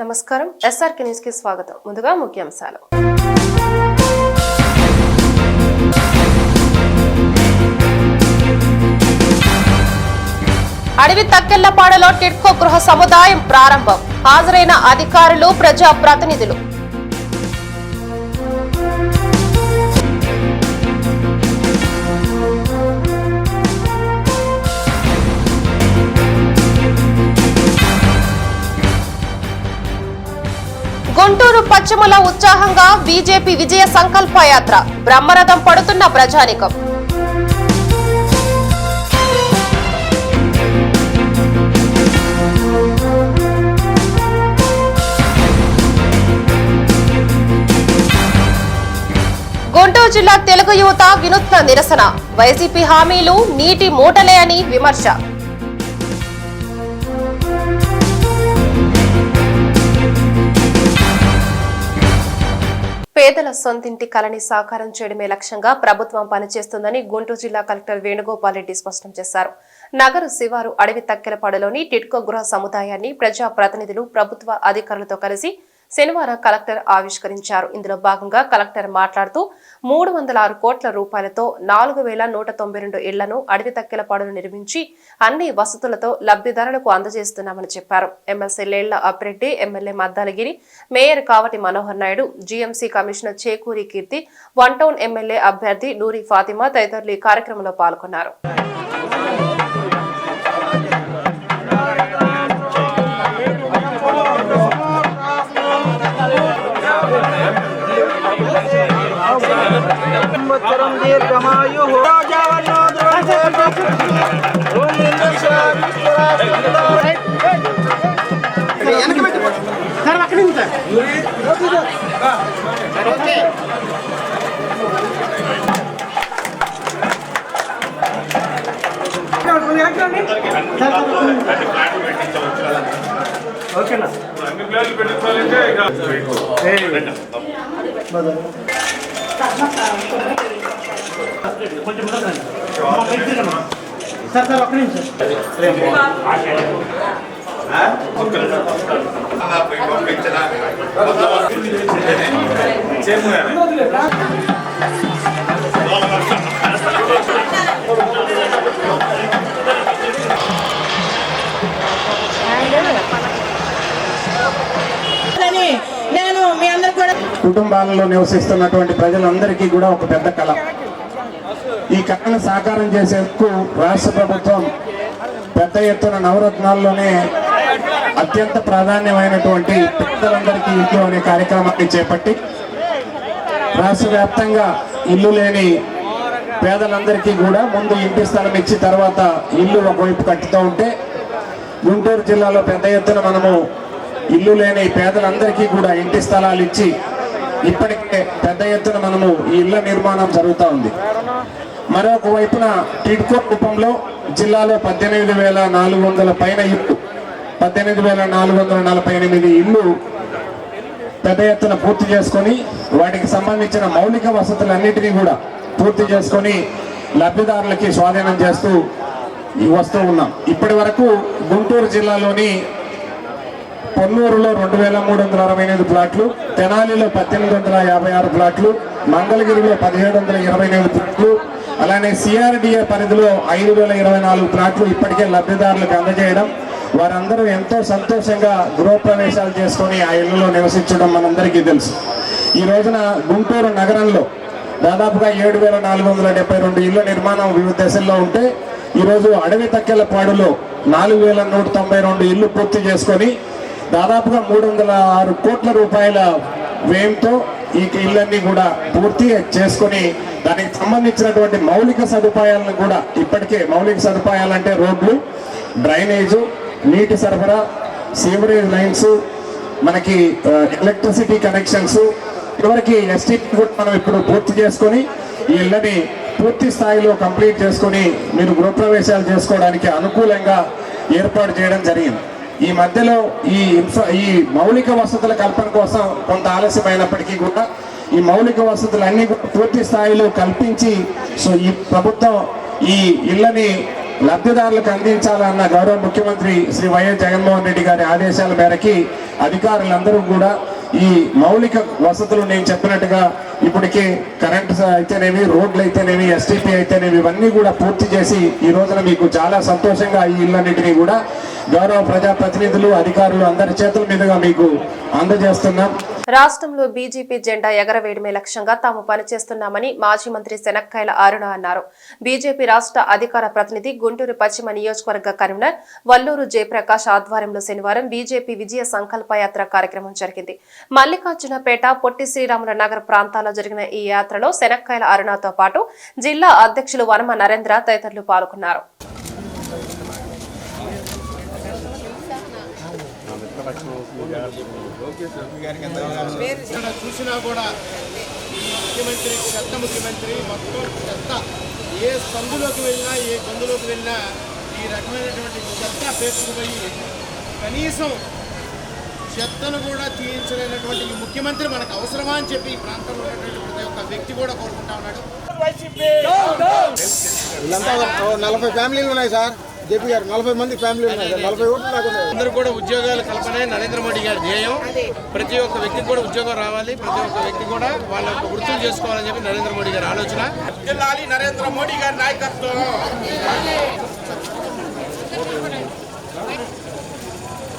నమస్కారం. ఎస్ఆర్కే న్యూస్కి స్వాగతం. ముందుగా ముఖ్యాంశాలు. అడవి తక్కెళ్ళపాడలో టిడ్కో గృహ సముదాయం ప్రారంభం. హాజరైన అధికారులు ప్రజా గుంటూరు పశ్చిమల ఉత్సాహంగా బీజేపీ విజయ సంకల్ప యాత్ర. బ్రహ్మరథం పడుతున్న ప్రజానికం. గుంటూరు జిల్లా తెలుగు యువత వినూత్న నిరసన. వైసీపీ హామీలు నీటి మూటలే అని విమర్శ. పేదల సొంతింటి కలని సాకారం చేయడమే లక్ష్యంగా ప్రభుత్వం పనిచేస్తుందని గుంటూరు జిల్లా కలెక్టర్ వేణుగోపాల్ రెడ్డి స్పష్టం చేశారు. నగరు శివారు అడవి తక్కెలపాడులోని టిట్కో గృహ సముదాయాన్ని ప్రజా ప్రతినిధులు ప్రభుత్వ అధికారులతో కలిసి శనివారం కలెక్టర్ ఆవిష్కరించారు. ఇందులో భాగంగా కలెక్టర్ మాట్లాడుతూ మూడు వందల ఆరు కోట్ల రూపాయలతో నాలుగు వేల నూట తొంభై రెండు ఇళ్ళను అడవి తక్కెలపాడును నిర్మించి అన్ని వసతులతో లబ్ధిదారులకు అందజేస్తున్నామని చెప్పారు. MLC Lella Appireddy MLA Maddaligiri mayor Kavati Manohar Naidu GMC commissioner Chekuri Keerthi one town MLA అభ్యర్థి నూరి ఫాతిమా తదితరులు ఈ కార్యక్రమంలో పాల్గొన్నారు. ఓకేనా కొంచెం సార్ సార్ ఒక్క నిమిషం. అని నేను మీ అందరికి కూడా కుటుంబాలలో నివసిస్తున్నటువంటి ప్రజలందరికీ కూడా ఒక పెద్ద కళ. కళను సాకారం చేసేందుకు రాష్ట్ర ప్రభుత్వం పెద్ద ఎత్తున నవరత్నాల్లోనే అత్యంత ప్రాధాన్యమైనటువంటి పేదలందరికీ ఇల్లు అనే కార్యక్రమాన్ని చేపట్టి రాష్ట్ర వ్యాప్తంగా ఇల్లు లేని పేదలందరికీ కూడా ముందు ఇంటి స్థలం ఇచ్చి తర్వాత ఇల్లు ఒకవైపు కట్టుతూ ఉంటే గుంటూరు జిల్లాలో పెద్ద ఎత్తున మనము ఇల్లు లేని పేదలందరికీ కూడా ఇంటి స్థలాలు ఇచ్చి ఇప్పటికే పెద్ద ఎత్తున మనము ఈ ఇళ్ళ నిర్మాణం జరుగుతూ ఉంది. మరొక వైపున టిడ్కో రూపంలో జిల్లాలో పద్దెనిమిది వేల నాలుగు వందల పైన ఇల్లు పద్దెనిమిది వేల నాలుగు వందల నలభై ఎనిమిది ఇల్లు పెద్ద ఎత్తున పూర్తి చేసుకొని వాటికి సంబంధించిన మౌలిక వసతులన్నిటినీ కూడా పూర్తి చేసుకొని లబ్ధిదారులకి స్వాధీనం చేస్తూ వస్తూ ఉన్నాం. ఇప్పటి వరకు గుంటూరు జిల్లాలోని పొన్నూరులో రెండు వేల మూడు వందల అరవై ఎనిమిది ప్లాట్లు తెనాలిలో పద్దెనిమిది వందల యాభై ఆరు ప్లాట్లు మంగళగిరిలో పదిహేడు వందల ఇరవై ఎనిమిది ప్లాట్లు అలానే సిఆర్డిఏ పరిధిలో ఐదు వేల ఇరవై నాలుగు ప్లాట్లు ఇప్పటికే లబ్ధిదారులకు అందజేయడం వారందరూ ఎంతో సంతోషంగా గృహప్రవేశాలు చేసుకొని ఆ ఇళ్ళలో నివసించడం మనందరికీ తెలుసు. ఈ రోజున గుంటూరు నగరంలో దాదాపుగా ఏడు వేల నాలుగు వందల డెబ్బై రెండు ఇళ్ళ నిర్మాణం వివిధ దశల్లో ఉంటే ఈరోజు అడవి తక్కెల పాడులో నాలుగు వేల నూట తొంభై రెండు ఇల్లు పూర్తి చేసుకొని దాదాపుగా మూడు వందల ఆరు కోట్ల రూపాయల వ్యయంతో ఈ ఇళ్ళన్నీ కూడా పూర్తి చేసుకొని దానికి సంబంధించినటువంటి మౌలిక సదుపాయాలను కూడా ఇప్పటికే మౌలిక సదుపాయాలంటే రోడ్లు డ్రైనేజు నీటి సరఫరా సీవరేజ్ లైన్స్ మనకి ఎలక్ట్రిసిటీ కనెక్షన్స్ ఇవరికి ఎస్టీ కూడా మనం ఇప్పుడు పూర్తి చేసుకొని ఈ ఇళ్ళని పూర్తి స్థాయిలో కంప్లీట్ చేసుకొని మీరు గృహప్రవేశాలు చేసుకోవడానికి అనుకూలంగా ఏర్పాటు చేయడం జరిగింది. ఈ మధ్యలో ఈ ఇన్ఫ్రా ఈ మౌలిక వసతుల కల్పన కోసం కొంత ఆలస్యమైనప్పటికీ కూడా ఈ మౌలిక వసతులన్నీ కూడా పూర్తి స్థాయిలో కల్పించి సో ఈ ప్రభుత్వం ఈ ఇళ్ళని లబ్ధిదారులకు అందించాలన్న గౌరవ ముఖ్యమంత్రి శ్రీ వైఎస్ జగన్మోహన్ రెడ్డి గారి ఆదేశాల మేరకి అధికారులందరూ కూడా ఈ మౌలిక వసతులు నేను చెప్పినట్టుగా ఇప్పటికే కరెంట్ అయితేనేమి రోడ్లు అయితేనేమి ఎస్టీపీ అయితేనేమి ఇవన్నీ కూడా పూర్తి చేసి ఈ రోజున మీకు చాలా సంతోషంగా ఈ ఇళ్ళన్నింటినీ కూడా గౌరవ ప్రజాప్రతినిధులు అధికారులు అందరి చేతుల మీదుగా మీకు అందజేస్తున్నాం. రాష్ట్రంలో బీజేపీ జెండా ఎగరవేయడమే లక్ష్యంగా తాము పనిచేస్తున్నామని మాజీ మంత్రి శనక్కాయల అరుణ అన్నారు. బీజేపీ రాష్ట్ర అధికార ప్రతినిధి గుంటూరు పశ్చిమ నియోజకవర్గ కన్వీనర్ వల్లూరు జయప్రకాష్ ఆధ్వర్యంలో శనివారం బీజేపీ విజయ సంకల్పయాత్ర కార్యక్రమం జరిగింది. మల్లికార్జునపేట పొట్టి శ్రీరాముల నగర్ ప్రాంతాల్లో జరిగిన ఈ యాత్రలో శనక్కాయల అరుణతో పాటు జిల్లా అధ్యక్షులు వనమ నరేంద్ర తదితరులు పాల్గొన్నారు. ఎక్కడ చూసినా కూడా ఈ ముఖ్యమంత్రి చెత్త ముఖ్యమంత్రి మొత్తం చెత్త. ఏ సందులోకి వెళ్ళినా ఏ గందులోకి వెళ్ళినా ఈ రకమైనటువంటి చెత్త పేర్చుకుపోయి కనీసం చెత్తను కూడా తీయించలేనటువంటి ఈ ముఖ్యమంత్రి మనకు అవసరమా అని చెప్పి ఈ ప్రాంతంలో ఉన్నటువంటి ప్రతి ఒక్క వ్యక్తి కూడా కోరుకుంటా ఉన్నాడు. నలభై ఫ్యామిలీలు ఉన్నాయి సార్. జేపీ గారు నలభై మంది ఫ్యామిలీలు ఉన్నాయి. సార్ నలభై ఓట్లు నాకు. అందరూ కూడా ఉద్యోగాలు కల్పనే నరేంద్ర మోడీ గారి ధ్యేయం. ప్రతి ఒక్క వ్యక్తికి కూడా ఉద్యోగం రావాలి. ప్రతి ఒక్క వ్యక్తి కూడా వాళ్ళ వృత్తులు చేసుకోవాలని చెప్పి నరేంద్ర మోడీ గారి ఆలోచన. జిల్లాలి నరేంద్ర మోడీ గారి నాయకత్వం.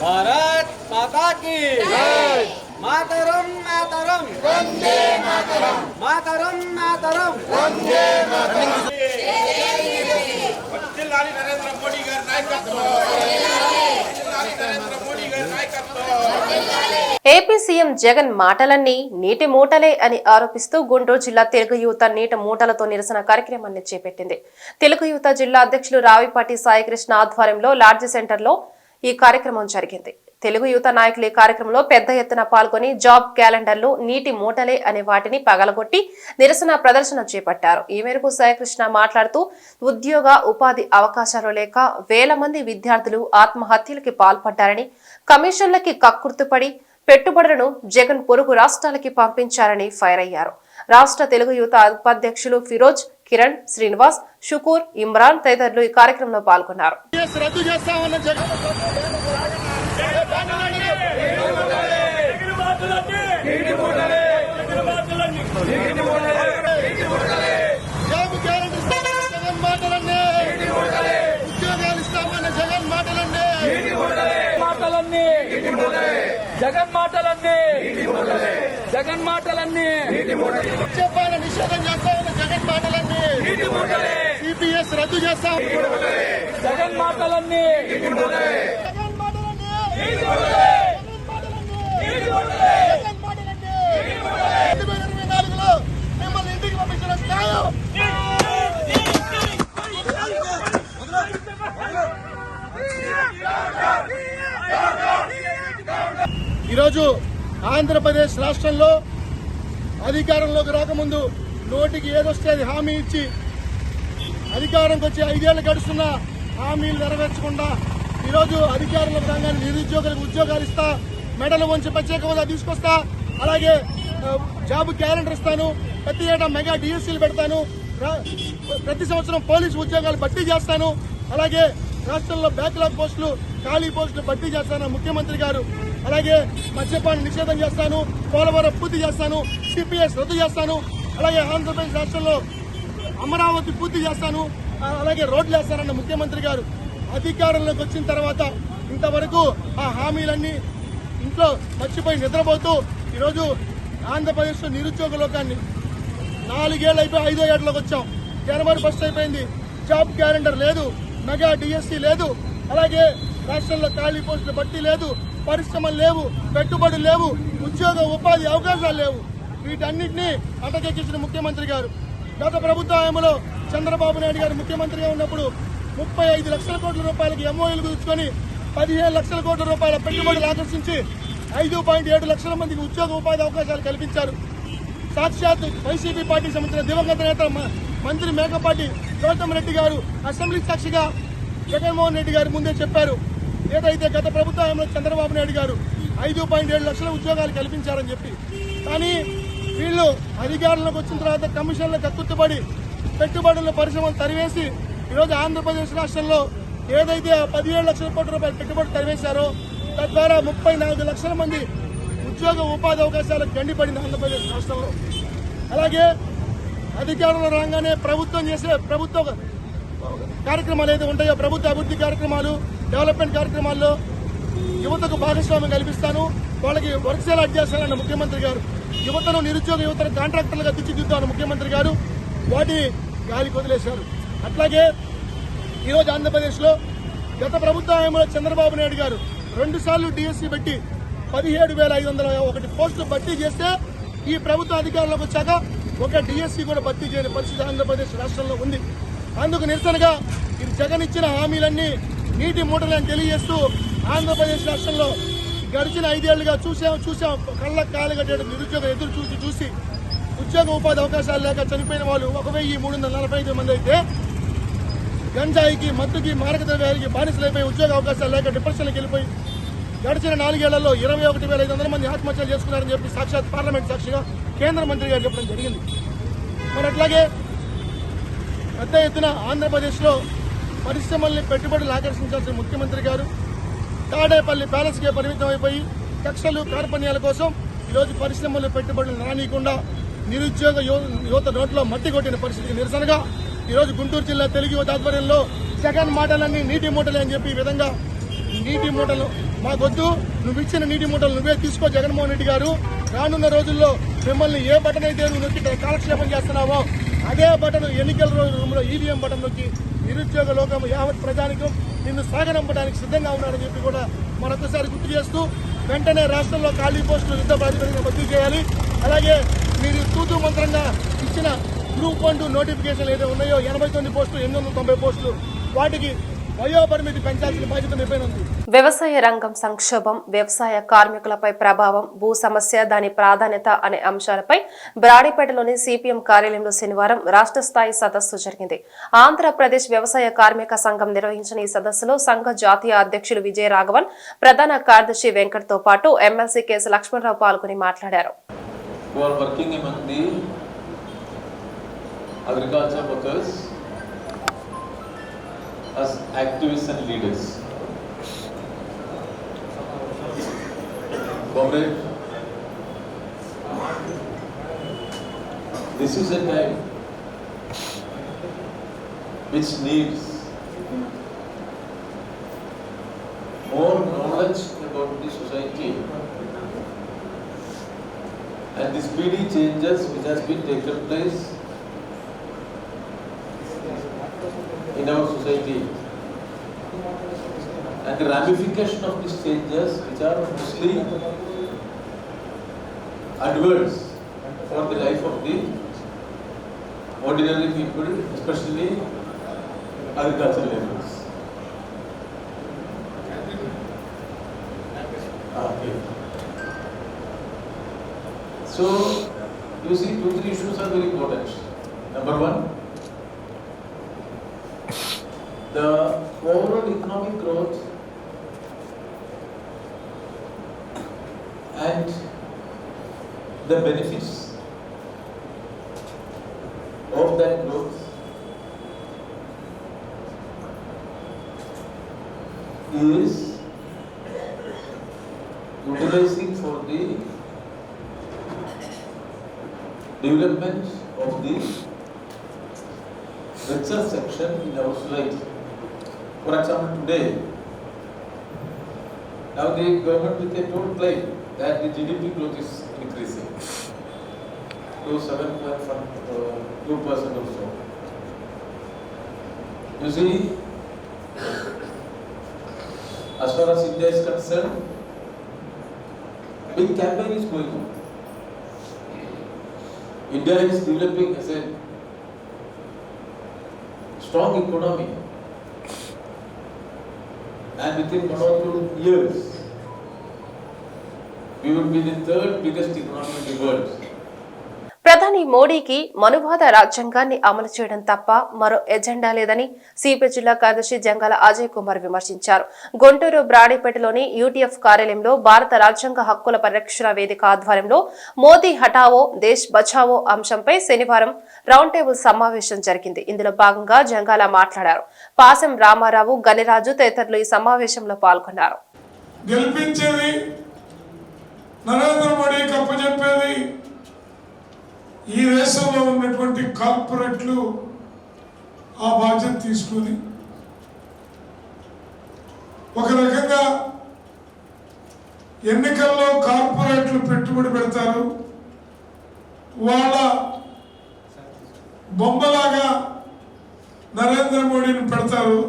భారత్ మాతా की మాతరం మాతరం. వందే మాతరం. మాతరం మాతరం. జిల్లాలి నరేంద్ర మోడీ గారి నాయకత్వం. నరేంద్ర మోడీ గారి నాయకత్వం. ఏపీ సీఎం జగన్ మాటలన్నీ నీటి మూటలే అని ఆరోపిస్తూ గుంటూరు జిల్లా తెలుగు యువత నీటి మూటలతో నిరసన కార్యక్రమాన్ని చేపట్టింది. తెలుగు యువత జిల్లా అధ్యక్షులు రావిపాటి సాయికృష్ణ ఆధ్వర్యంలో లాడ్జి సెంటర్లో ఈ కార్యక్రమం జరిగింది. తెలుగు యువత నాయకులు ఈ కార్యక్రమంలో పెద్ద ఎత్తున పాల్గొని జాబ్ క్యాలెండర్లు నీటి మూటలే అనే వాటిని పగలగొట్టి నిరసన ప్రదర్శన చేపట్టారు. ఈ మేరకు సాయికృష్ణ మాట్లాడుతూ ఉద్యోగ ఉపాధి అవకాశాలు లేక వేల మంది విద్యార్థులు ఆత్మహత్యలకి పాల్పడ్డారని కమిషన్లకి కక్కుర్తుపడి పెట్టుబడులను జగన్ పొరుగు రాష్ట్రాలకి పంపించారని ఫైర్ అయ్యారు. రాష్ట్ర తెలుగు యువత ఉపాధ్యక్షులు ఫిరోజ్ కిరణ్ శ్రీనివాస్ షుకూర్ ఇమ్రాన్ తదితరులు ఈ కార్యక్రమంలో పాల్గొన్నారు రద్దు చేస్తామన్న జగన్ జాబ్ గ్యారెంటీ ఇస్తామన్న జగన్ మాటలన్నీ ఉద్యోగాలు ఇస్తామన్న జగన్ మాటలన్నీ మాటలన్నీ జగన్ మాటలన్నీ. జగన్ మాటలన్నీ. చెప్పాల నిషేధం చేస్తామన్న జగన్ మాటలన్నీ. సిపిఎస్ రద్దు చేస్తాం. జగన్ మాటలన్నీ. జగన్ మాటలన్నీ. మిమ్మల్ని ఇంటికి పంపించడం ఖాయం ఈరోజు ఆంధ్రప్రదేశ్ రాష్ట్రంలో అధికారంలోకి రాకముందు నోటికి ఏదొస్తే అది హామీ ఇచ్చి అధికారంకి వచ్చి ఐదేళ్ళు గడుస్తున్న హామీలు నెరవేర్చకుండా ఈరోజు అధికారంలోకి రాగానే నిరుద్యోగులకు ఉద్యోగాలు ఇస్తా మెడలు వంచి ప్రత్యేక హోదా తీసుకొస్తా అలాగే జాబ్ క్యాలెండర్ ఇస్తాను ప్రతి ఏటా మెగా డిఎస్సీలు పెడతాను ప్రతి సంవత్సరం పోలీసు ఉద్యోగాలు భర్తీ చేస్తాను అలాగే రాష్ట్రంలో బ్యాక్లాగ్ పోస్టులు ఖాళీ పోస్టులు భర్తీ చేస్తాను ముఖ్యమంత్రి గారు. అలాగే మద్యపాన నిషేధం చేస్తాను పోలవరం పూర్తి చేస్తాను సిపిఎస్ రద్దు చేస్తాను అలాగే ఆంధ్రప్రదేశ్ రాష్ట్రంలో అమరావతి పూర్తి చేస్తాను అలాగే రోడ్లు వేస్తానన్న ముఖ్యమంత్రి గారు అధికారంలోకి వచ్చిన తర్వాత ఇంతవరకు ఆ హామీలన్నీ ఇంట్లో మర్చిపోయి నిద్రపోతూ ఈరోజు ఆంధ్రప్రదేశ్లో నిరుద్యోగ లోకాన్ని నాలుగేళ్ళు అయిపోయి ఐదో ఏళ్ళలోకి వచ్చాం. జనవరి ఫస్ట్ అయిపోయింది. జాబ్ క్యాలెండర్ లేదు. మెగా డిఎస్సి లేదు. అలాగే రాష్ట్రంలో ఖాళీ పోస్టులు బట్టి లేదు పరిశ్రమలు లేవు పెట్టుబడులు లేవు ఉద్యోగ ఉపాధి అవకాశాలు లేవు. వీటన్నిటినీ అటకెక్కించిన ముఖ్యమంత్రి గారు. గత ప్రభుత్వ హయాంలో చంద్రబాబు నాయుడు గారు ముఖ్యమంత్రిగా ఉన్నప్పుడు ముప్పై ఐదు లక్షల కోట్ల రూపాయలకి ఎంఓఎలు కుదుర్చుకొని పదిహేను లక్షల కోట్ల రూపాయల పెట్టుబడులు ఆకర్షించి ఐదు పాయింట్ ఏడు లక్షల మందికి ఉద్యోగ ఉపాధి అవకాశాలు కల్పించారు. సాక్షాత్ వైసీపీ పార్టీకి సంబంధించిన దివంగత నేత మ- మంత్రి మేకపాటి గౌతమ్ రెడ్డి గారు అసెంబ్లీ సాక్షిగా జగన్మోహన్ రెడ్డి గారి ముందే చెప్పారు. ఏదైతే గత ప్రభుత్వంలో చంద్రబాబు నాయుడు గారు ఐదు పాయింట్ ఏడు లక్షల ఉద్యోగాలు కల్పించారని చెప్పి కానీ వీళ్ళు అధికారంలోకి వచ్చిన తర్వాత కమిషన్లకు కక్కుర్తుపడి పెట్టుబడుల పరిశ్రమలు తరివేసి ఈరోజు ఆంధ్రప్రదేశ్ రాష్ట్రంలో ఏదైతే పదిహేడు లక్షల కోట్ల రూపాయలు పెట్టుబడి తరివేశారో తద్వారా ముప్పై నాలుగు లక్షల మంది ఉద్యోగ ఉపాధి అవకాశాలు గండిపడింది ఆంధ్రప్రదేశ్ రాష్ట్రంలో. అలాగే అధికారంలో రాగానే ప్రభుత్వం చేసే ప్రభుత్వ కార్యక్రమాలు ఏదైతే ఉంటాయో ప్రభుత్వ అభివృద్ధి కార్యక్రమాలు డెవలప్మెంట్ కార్యక్రమాల్లో యువతకు భాగస్వామ్యం కల్పిస్తాను. వాళ్ళకి వర్క్ సేల్ చేస్తానన్న ముఖ్యమంత్రి గారు. యువతను నిరుద్యోగ యువతను కాంట్రాక్టర్లుగా తీర్చిదిద్దామన్న ముఖ్యమంత్రి గారు వాటిని గాలికి వదిలేశారు. అట్లాగే ఈరోజు ఆంధ్రప్రదేశ్లో గత ప్రభుత్వ హయాంలో చంద్రబాబు నాయుడు గారు రెండు సార్లు డిఎస్సీ పెట్టి పదిహేడు వేల ఐదు వందల ఒకటి పోస్టులు భర్తీ చేస్తే ఈ ప్రభుత్వ అధికారంలోకి వచ్చాక ఒక డిఎస్సీ కూడా భర్తీ చేయని పరిస్థితి ఆంధ్రప్రదేశ్ రాష్ట్రంలో ఉంది. అందుకు నిరసనగా ఇది జగన్ ఇచ్చిన హామీలన్నీ నీటి మూటలను తెలియజేస్తూ ఆంధ్రప్రదేశ్ రాష్ట్రంలో గడిచిన ఐదేళ్ళుగా చూసాం చూసాం. కళ్ళకు కాలు నిరుద్యోగం ఎదురు చూసి చూసి ఉద్యోగ ఉపాధి అవకాశాలు లేక చనిపోయిన వాళ్ళు ఒక వెయ్యి మూడు వందల నలభై ఐదు మంది అయితే గంజాయికి మత్తుకి మారకద్రవ్యానికి బానిసలైపోయి ఉద్యోగ అవకాశాలు లేక డిప్రెషన్కి వెళ్ళిపోయి గడిచిన నాలుగేళ్ళలో ఇరవై ఒకటి వేల ఐదు వందల మంది ఆత్మహత్యలు చేసుకున్నారని చెప్పి సాక్షాత్ పార్లమెంట్ సాక్షిగా కేంద్ర మంత్రి గారు చెప్పడం జరిగింది. మరి అట్లాగే పెద్ద ఎత్తున ఆంధ్రప్రదేశ్లో పరిశ్రమల్ని పెట్టుబడులు ఆకర్షించాల్సిన ముఖ్యమంత్రి గారు. తాడేపల్లి ప్యాలెస్కే పరిమితం అయిపోయి కక్షలు కార్పణ్యాల కోసం ఈరోజు పరిశ్రమలు పెట్టుబడులు రానియకుండా నిరుద్యోగ యువ- యువత నోట్లో మట్టి కొట్టిన పరిస్థితికి నిరసనగా ఈరోజు గుంటూరు జిల్లా తెలుగు యువత ఆధ్వర్యంలో జగన్ మాటలన్నీ నీటి మూటలే అని చెప్పి ఈ విధంగా నీటి మూటలు మాకొద్దు నువ్వు ఇచ్చిన నీటి మూటలు నువ్వే తీసుకో జగన్మోహన్ రెడ్డి గారు. రానున్న రోజుల్లో మిమ్మల్ని ఏ బటన్ అయితే నువ్వు నొక్కి కాలక్షేపం చేస్తున్నావో అదే బటన్ ఎన్నికల రోజుల్లో ఈవీఎం బటన్ నొక్కి నిరుద్యోగ లోకం యావత్ ప్రజానికం నిన్ను సాగనంపడానికి సిద్ధంగా ఉన్నాడని చెప్పి కూడా మరొకసారి గుర్తు చేస్తూ వెంటనే రాష్ట్రంలో ఖాళీ పోస్టులు యుద్ధ ప్రాతిపదికన భర్తీ చేయాలి. అలాగే మీరు తూతూ మంత్రంగా ఇచ్చిన గ్రూప్ వన్ టూ నోటిఫికేషన్లు ఏదైతే ఉన్నాయో ఎనభై తొమ్మిది పోస్టులు ఎనిమిది వందల తొంభై పోస్టులు వాటికి వ్యవసాయ రంగం సంక్షోభం వ్యవసాయ కార్మికులపై ప్రభావం భూ సమస్య దాని ప్రాధాన్యత అనే అంశాలపై బ్రాడీపేటలోని సిపిఎం కార్యాలయంలో శనివారం రాష్ట్ర స్థాయి సదస్సు జరిగింది. ఆంధ్రప్రదేశ్ వ్యవసాయ కార్మిక సంఘం నిర్వహించిన ఈ సదస్సులో సంఘ జాతీయ అధ్యక్షులు విజయ రాఘవన్ ప్రధాన కార్యదర్శి వెంకట్తో పాటు ఎమ్మెల్సీ కేసు లక్ష్మణరావు పాల్గొని మాట్లాడారు. Who as activists and leaders. Comrade, this is a time which needs more knowledge about the society and the speedy changes which has been taken place in our society and the ramification of these changes which are mostly adverse for the life of the ordinary people, especially agricultural laborers. Okay. So, you see, two, three issues are very important. Number one, the overall economic growth and the benefits of that growth is utilizing for the development of the richer section in our society. For example, today, now the government with a total claim that the GDP growth is increasing to seven point uh, two percent or so. You see, as far as India is concerned, big campaign is going on. India is developing as a strong economy and within one or two years we will be the third biggest economy in the world. ప్రధాని మోడీకి మనువాద రాజ్యాంగాన్ని అమలు చేయడం తప్ప మరో agenda లేదని CPI జిల్లా కార్యదర్శి జంగాల అజయ్ కుమార్ విమర్శించారు. గుంటూరు బ్రాడీపేటలోని యూటీఎఫ్ కార్యాలయంలో భారత రాజ్యాంగ హక్కుల పరిరక్షణ వేదిక ఆధ్వర్యంలో మోదీ హఠావో దేశ్ బచావో అంశంపై శనివారం రౌండ్ టేబుల్ సమావేశం జరిగింది. ఇందులో భాగంగా జంగాల మాట్లాడారు. పాసం రామారావు గనిరాజు తదితరులు ఈ సమావేశంలో పాల్గొన్నారు. గెలిపించేది నరేంద్ర మోడీకి అప్పచెప్పేది ఈ దేశంలో ఉన్నటువంటి కార్పొరేట్లు ఆ బాధ్యత తీసుకుని ఒక రకంగా ఎన్నికల్లో కార్పొరేట్లు పెట్టుబడి పెడతారు వాళ్ళ బొమ్మలాగా నరేంద్ర మోడీని పెడతారు.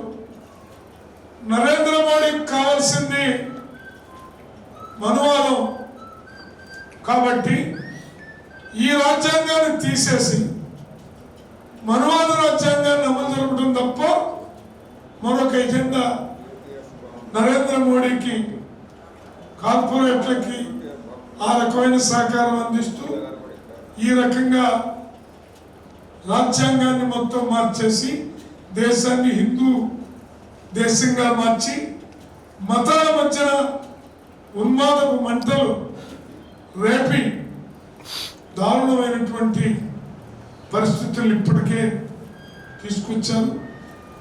నరేంద్ర మోడీకి కావాల్సింది మనువాదం. కాబట్టి ఈ రాజ్యాంగాన్ని తీసేసి మనువాద రాజ్యాంగాన్ని అమలు జరపడం తప్ప మరొక ఎజెండా నరేంద్ర మోడీకి కార్పొరేట్లకి ఆ రకమైన సహకారం అందిస్తూ ఈ రకంగా రాజ్యాంగాన్ని మొత్తం మార్చేసి దేశాన్ని హిందూ దేశంగా మార్చి మతాల మధ్యన ఉన్మాదపు మంటలు రేపి దారుణమైనటువంటి పరిస్థితులు ఇప్పటికే తీసుకొచ్చారు.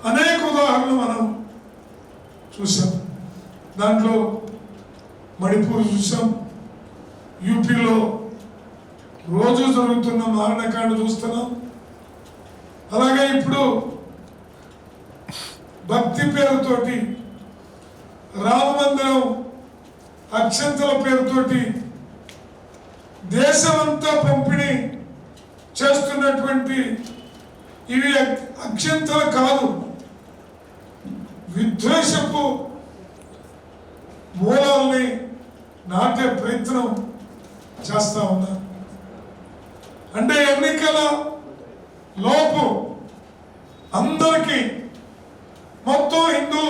అనేక ఉదాహరణలు మనం చూసాం దాంట్లో మణిపూర్ చూసాం యూపీలో రోజు జరుగుతున్న మారణకాండ చూస్తున్నాం. అలాగే ఇప్పుడు భక్తి పేరుతోటి రామ మందిరం అక్షంతల పేరుతోటి దేశమంతా పంపిణీ చేస్తున్నటువంటి ఇవి అక్షంతలు కాదు. విద్వేషపు మూలాల్ని నాటే ప్రయత్నం చేస్తా ఉన్నారు అంటే ఎన్నికల లోపు అందరికీ మొత్తం హిందూ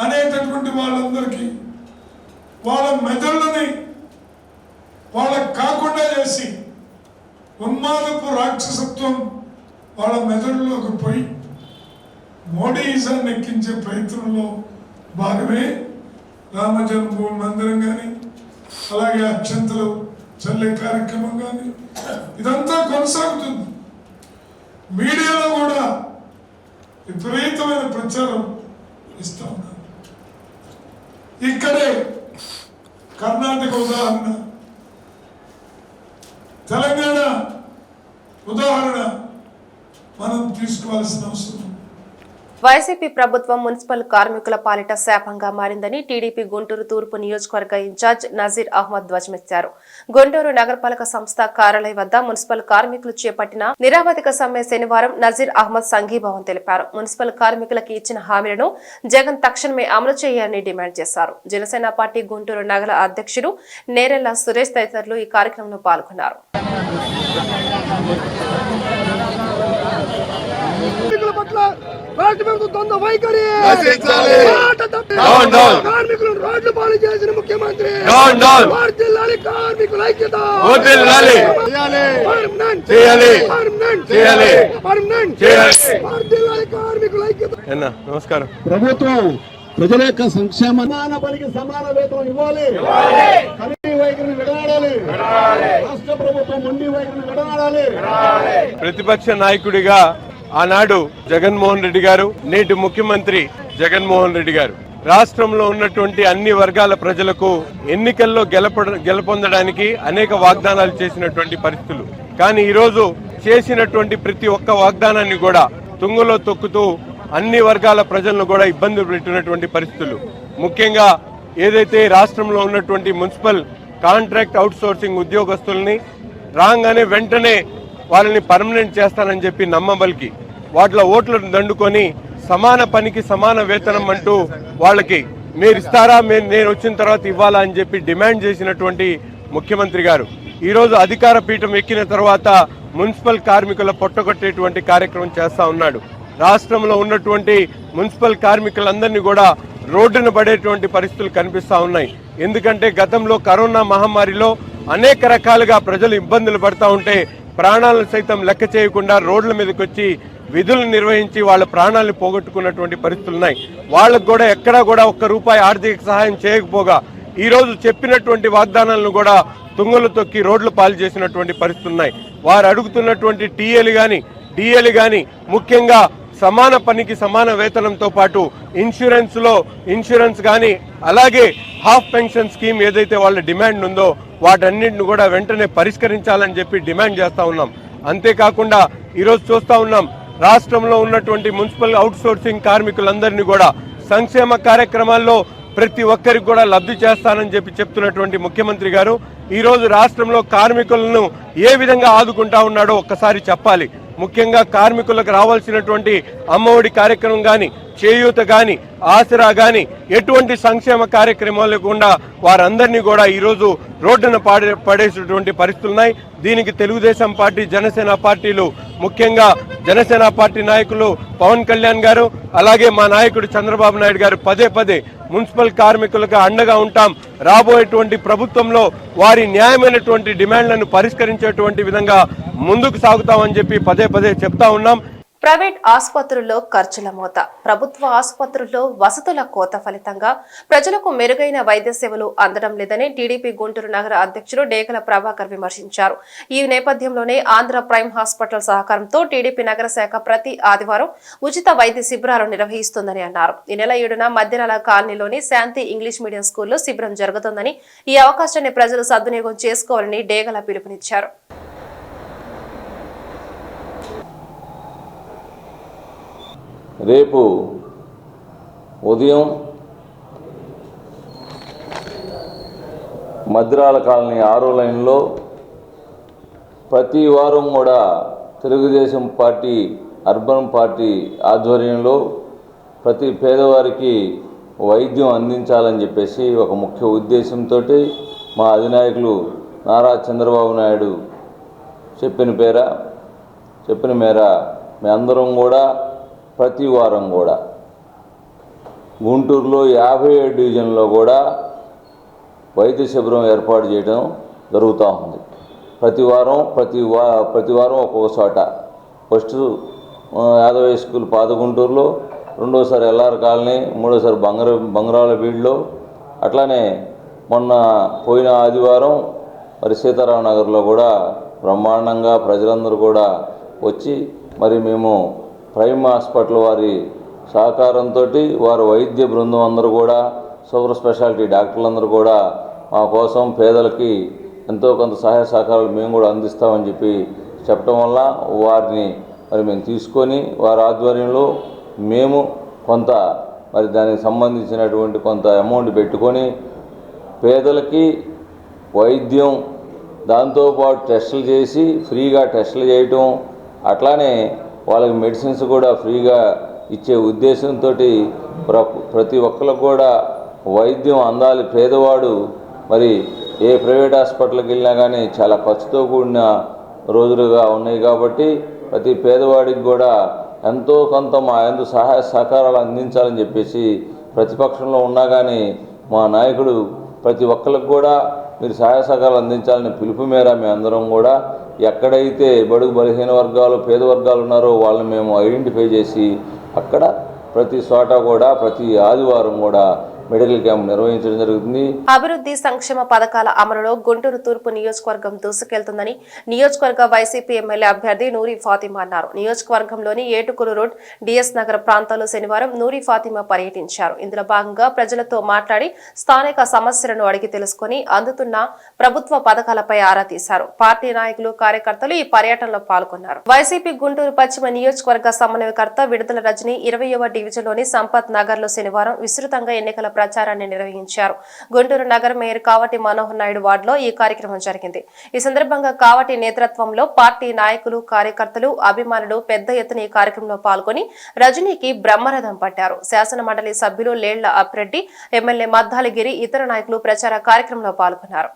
అనేటటువంటి వాళ్ళందరికీ వాళ్ళ మెదళ్ళని వాళ్ళకి కాకుండా చేసి ఉన్మాదపు రాక్షసత్వం వాళ్ళ మెదడులోకి పోయి మోడీజాన్ని ఎక్కించే ప్రయత్నంలో భాగమే రామజన్మభూమి మందిరం కానీ అలాగే అక్షంతలు చల్లే కార్యక్రమం కానీ ఇదంతా కొనసాగుతుంది. మీడియాలో కూడా విపరీతమైన ప్రచారం ఇస్తా ఉన్నారు. ఇక్కడే కర్ణాటక ఉదాహరణ. తెలంగాణ ఉదాహరణ మనం తీసుకోవాల్సిన అవసరం. వైసీపీ ప్రభుత్వం మున్సిపల్ కార్మికుల పాలిట శాపంగా మారిందని టీడీపీ గుంటూరు తూర్పు నియోజకవర్గ ఇన్ఛార్జ్ నజీర్ అహ్మద్ ధ్వజమెత్తారు. గుంటూరు నగరపాలక సంస్థ కార్యాలయం వద్ద మున్సిపల్ కార్మికులు చేపట్టిన నిరావధిక సమ్మె శనివారం నజీర్ అహ్మద్ సంఘీభావం తెలిపారు. మున్సిపల్ కార్మికులకు ఇచ్చిన హామీలను జగన్ తక్షణమే అమలు చేయాలని డిమాండ్ చేశారు. జనసేన పార్టీ గుంటూరు నగర అధ్యక్షుడు నేరెల్ల సురేష్ తదితరులు ఈ కార్యక్రమంలో పాల్గొన్నారు. పట్ల రాష్ట్ర ప్రభుత్వం వైఖరి. మాట తప్పి. కార్మికులు రోడ్లు పాలు చేసిన ముఖ్యమంత్రి. కార్మికుల ఐక్యత. నమస్కారం. ప్రభుత్వం ప్రజల యొక్క సంక్షేమ సమాన పనికి సమాన వేతనం ఇవ్వాలి. కమిటీ వైఖరిని విడనాడాలి. రాష్ట్ర ప్రభుత్వం మొండి వైఖరిని విడనాడాలి. ప్రతిపక్ష నాయకుడిగా ఆనాడు జగన్మోహన్ రెడ్డి గారు నేటి ముఖ్యమంత్రి జగన్మోహన్ రెడ్డి గారు. రాష్ట్రంలో ఉన్నటువంటి అన్ని వర్గాల ప్రజలకు ఎన్నికల్లో గెలప గెలుపొందడానికి అనేక వాగ్దానాలు చేసినటువంటి పరిస్థితులు. కానీ ఈరోజు చేసినటువంటి ప్రతి ఒక్క వాగ్దానాన్ని కూడా తుంగలో తొక్కుతూ అన్ని వర్గాల ప్రజలను కూడా ఇబ్బంది పెట్టినటువంటి పరిస్థితులు. ముఖ్యంగా ఏదైతే రాష్ట్రంలో ఉన్నటువంటి మున్సిపల్ కాంట్రాక్ట్ అవుట్సోర్సింగ్ ఉద్యోగస్తుల్ని రాగానే వెంటనే వాళ్ళని పర్మనెంట్ చేస్తానని చెప్పి నమ్మబలికి వాటిలో ఓట్లను దండుకొని సమాన పనికి సమాన వేతనం అంటూ వాళ్ళకి మీరు ఇస్తారా? మీరు నేను వచ్చిన తర్వాత ఇవ్వాలా? అని చెప్పి డిమాండ్ చేసినటువంటి ముఖ్యమంత్రి గారు. ఈరోజు అధికార పీఠం ఎక్కిన తర్వాత మున్సిపల్ కార్మికుల పొట్టగొట్టేటువంటి కార్యక్రమం చేస్తా ఉన్నాడు. రాష్ట్రంలో ఉన్నటువంటి మున్సిపల్ కార్మికులందరినీ కూడా రోడ్డున పడేటువంటి పరిస్థితులు కనిపిస్తా ఉన్నాయి. ఎందుకంటే గతంలో కరోనా మహమ్మారిలో అనేక రకాలుగా ప్రజలు ఇబ్బందులు పడతా ఉంటే ప్రాణాలను సైతం లెక్క చేయకుండా రోడ్ల మీదకి వచ్చి విధులు నిర్వహించి వాళ్ళ ప్రాణాలను పోగొట్టుకున్నటువంటి పరిస్థితులు ఉన్నాయి. వాళ్ళకు కూడా ఎక్కడా కూడా ఒక్క రూపాయి ఆర్థిక సహాయం చేయకపోగా ఈ రోజు చెప్పినటువంటి వాగ్దానాలను కూడా తుంగలు తొక్కి రోడ్లు పాలు చేసినటువంటి పరిస్థితులు ఉన్నాయి. వారు అడుగుతున్నటువంటి టీఏలు కానీ డిఏలు కానీ ముఖ్యంగా సమాన పనికి సమాన వేతనంతో పాటు ఇన్సూరెన్స్లో ఇన్సూరెన్స్ కానీ అలాగే హాఫ్ పెన్షన్ స్కీమ్ ఏదైతే వాళ్ళ డిమాండ్ ఉందో వాటన్నింటిని కూడా వెంటనే పరిష్కరించాలని చెప్పి డిమాండ్ చేస్తూ ఉన్నాం. అంతేకాకుండా ఈరోజు చూస్తూ ఉన్నాం రాష్ట్రంలో ఉన్నటువంటి మున్సిపల్ అవుట్ సోర్సింగ్ కార్మికులందరినీ కూడా సంక్షేమ కార్యక్రమాల్లో ప్రతి ఒక్కరికి కూడా లబ్ధి చేస్తానని చెప్పి చెప్తున్నటువంటి ముఖ్యమంత్రి గారు ఈరోజు రాష్ట్రంలో కార్మికులను ఏ విధంగా ఆదుకుంటా ఉన్నాడో ఒక్కసారి చెప్పాలి. ముఖ్యంగా కార్మికులకు రావాల్సినటువంటి అమ్మఒడి కార్యక్రమం కానీ చేయూత కానీ ఆసరా కానీ ఎటువంటి సంక్షేమ కార్యక్రమాలు లేకుండా వారందరినీ కూడా ఈరోజు రోడ్డున పాడే పడేసినటువంటి పరిస్థితులు ఉన్నాయి. దీనికి తెలుగుదేశం పార్టీ జనసేన పార్టీలు ముఖ్యంగా జనసేన పార్టీ నాయకులు పవన్ కళ్యాణ్ గారు అలాగే మా నాయకుడు చంద్రబాబు నాయుడు గారు పదే పదే మున్సిపల్ కార్మికులకు అండగా ఉంటాం. రాబోయేటువంటి ప్రభుత్వంలో వారి న్యాయమైనటువంటి డిమాండ్లను పరిష్కరించేటువంటి విధంగా ముందుకు సాగుతామని చెప్పి పదే పదే చెప్తా ఉన్నాం. ప్రైవేట్ ఆసుపత్రుల్లో ఖర్చుల మోత. ప్రభుత్వ ఆసుపత్రుల్లో వసతుల కోత ఫలితంగా ప్రజలకు మెరుగైన వైద్య సేవలు అందడం లేదని టీడీపీ గుంటూరు నగర అధ్యక్షుడు డేగల ప్రభాకర్ విమర్శించారు. ఈ నేపథ్యంలోనే ఆంధ్ర ప్రైమ్ హాస్పిటల్ సహకారంతో టీడీపీ నగర శాఖ ప్రతి ఆదివారం ఉచిత వైద్య శిబిరాలు నిర్వహిస్తుందని అన్నారు. ఈ నెల ఏడున మధ్యనాల కాలనీలోని శాంతి ఇంగ్లీష్ మీడియం స్కూల్లో శిబిరం జరుగుతుందని ఈ అవకాశాన్ని ప్రజలు సద్వినియోగం చేసుకోవాలని డేగల పిలుపునిచ్చారు. రేపు ఉదయం మద్రాల కాలనీ ఆరో లైన్లో ప్రతి వారం కూడా తెలుగుదేశం పార్టీ అర్బన్ పార్టీ ఆధ్వర్యంలో ప్రతి పేదవారికి వైద్యం అందించాలని చెప్పేసి ఒక ముఖ్య ఉద్దేశంతో మా అధినాయకులు నారా చంద్రబాబు నాయుడు చెప్పిన పేర చెప్పిన మేర మీ అందరం కూడా ప్రతి వారం కూడా. గుంటూరులో యాభై ఏడు డివిజన్లో కూడా వైద్య శిబిరం ఏర్పాటు చేయడం జరుగుతూ ఉంది. ప్రతి వారం ప్రతి వా ప్రతి వారం ఒక్కొక్క చోట. ఫస్ట్ యాదవ స్కూల్ పాత గుంటూరులో రెండోసారి ఎల్ఆర్ కాలనీ మూడోసారి బంగర బంగారాల బీడ్లో అట్లానే మొన్న పోయిన ఆదివారం మరి సీతారామ నగర్లో కూడా బ్రహ్మాండంగా ప్రజలందరూ కూడా వచ్చి మరి మేము ప్రైమ్ హాస్పిటల్ వారి సహకారంతో వారి వైద్య బృందం అందరూ కూడా సూపర్ స్పెషాలిటీ డాక్టర్లందరూ కూడా మా కోసం పేదలకి ఎంతో కొంత సహాయ సహకారాలు మేము కూడా అందిస్తామని చెప్పి చెప్పడం వల్ల వారిని మరి మేము తీసుకొని వారి ఆధ్వర్యంలో మేము కొంత మరి దానికి సంబంధించినటువంటి కొంత అమౌంట్ పెట్టుకొని పేదలకి వైద్యం దాంతోపాటు టెస్టులు చేసి ఫ్రీగా టెస్టులు చేయటం అట్లానే వాళ్ళకి మెడిసిన్స్ కూడా ఫ్రీగా ఇచ్చే ఉద్దేశంతో ప్ర ప్రతి ఒక్కరికి కూడా వైద్యం అందాలి. పేదవాడు మరి ఏ ప్రైవేట్ హాస్పిటల్కి వెళ్ళినా కానీ చాలా ఖర్చుతో కూడిన రోజులుగా ఉన్నాయి కాబట్టి ప్రతి పేదవాడికి కూడా ఎంతో కొంత మా ఎందు సహాయ సహకారాలు అందించాలని చెప్పేసి ప్రతిపక్షంలో ఉన్నా కానీ మా నాయకుడు ప్రతి ఒక్కరికి కూడా మీరు సహాయ సహకారాలు అందించాలని పిలుపు మేర మేము అందరం కూడా ఎక్కడైతే బడుగు బలహీన వర్గాలు పేద వర్గాలు ఉన్నారో వాళ్ళని మేము ఐడెంటిఫై చేసి అక్కడ ప్రతి చోట కూడా ప్రతి ఆదివారం కూడా మెడికల్ క్యాంప్ నిర్వహించడం జరుగుతుంది. అభివృద్ధి సంక్షేమ పథకాల అమలులో గుంటూరు తూర్పు నియోజకవర్గం దూసుకెళ్తుందని నియోజకవర్గ వైసీపీ ఎమ్మెల్యే అభ్యర్థి నూరి ఫాతిమా అన్నారు. నియోజకవర్గంలోని ఏటుకులు రోడ్ డిఎస్ నగర్ ప్రాంతాల్లో శనివారం నూరి ఫాతిమా పర్యటించారు. ఇందులో భాగంగా ప్రజలతో మాట్లాడి స్థానిక సమస్యలను అడిగి తెలుసుకుని అందుతున్న ప్రభుత్వ పథకాలపై ఆరా తీశారు. పార్టీ నాయకులు కార్యకర్తలు ఈ పర్యటనలో పాల్గొన్నారు. వైసీపీ గుంటూరు పశ్చిమ నియోజకవర్గ సమన్వయకర్త విడుదల రజని ఇరవయవ డివిజన్లోని సంపత్ నగర్లో శనివారం విస్తృతంగా ఎన్నికల ప్రచారాన్ని నిర్వహించారు. గుంటూరు నగర మేయర్ కావటి మనోహర్ నాయుడు వార్డులో ఈ కార్యక్రమం జరిగింది. ఈ సందర్భంగా కావటి నేతృత్వంలో పార్టీ నాయకులు కార్యకర్తలు అభిమానులు పెద్ద ఎత్తున ఈ కార్యక్రమంలో పాల్గొని రజనీకి బ్రహ్మరథం పట్టారు. శాసన మండలి సభ్యులు లేళ్ళ అప్రెడ్డి ఎమ్మెల్యే మద్దాలగిరి ఇతర నాయకులు ప్రచార కార్యక్రమంలో పాల్గొన్నారు.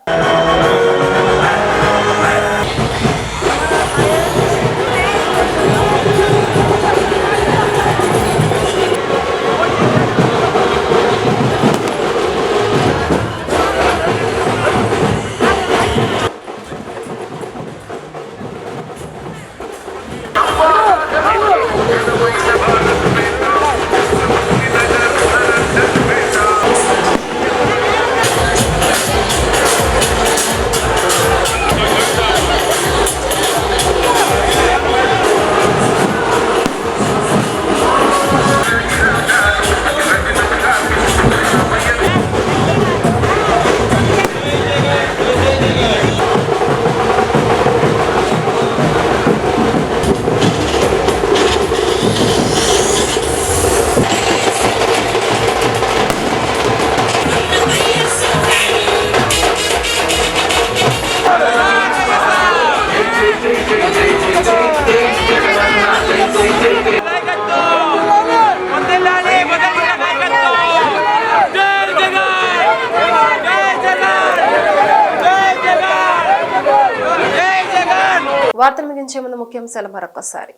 ముఖ్యాంశాలు మరొకసారి.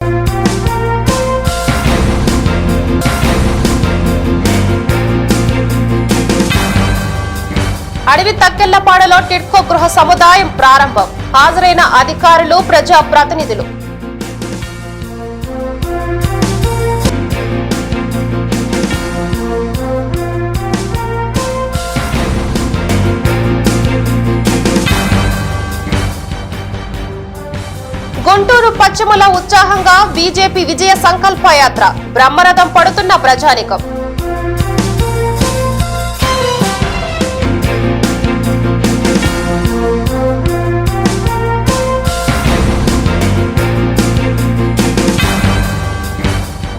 అడవి తక్కెళ్ళపాడలో టిడ్కో గృహ సముదాయం ప్రారంభం. హాజరైన అధికారులు ప్రజా పశ్చిమలో ఉత్సాహంగా బీజేపీ విజయ సంకల్ప యాత్ర. బ్రహ్మరథం పడుతున్న ప్రజానికం.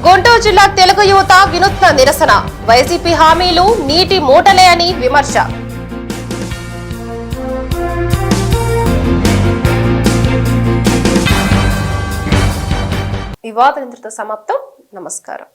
గుంటూరు జిల్లా తెలుగు యువత వినూత్న నిరసన. వైసీపీ హామీలు నీటి మూటలే అని విమర్శ. వివాద వార్త సమాప్తం. నమస్కారం.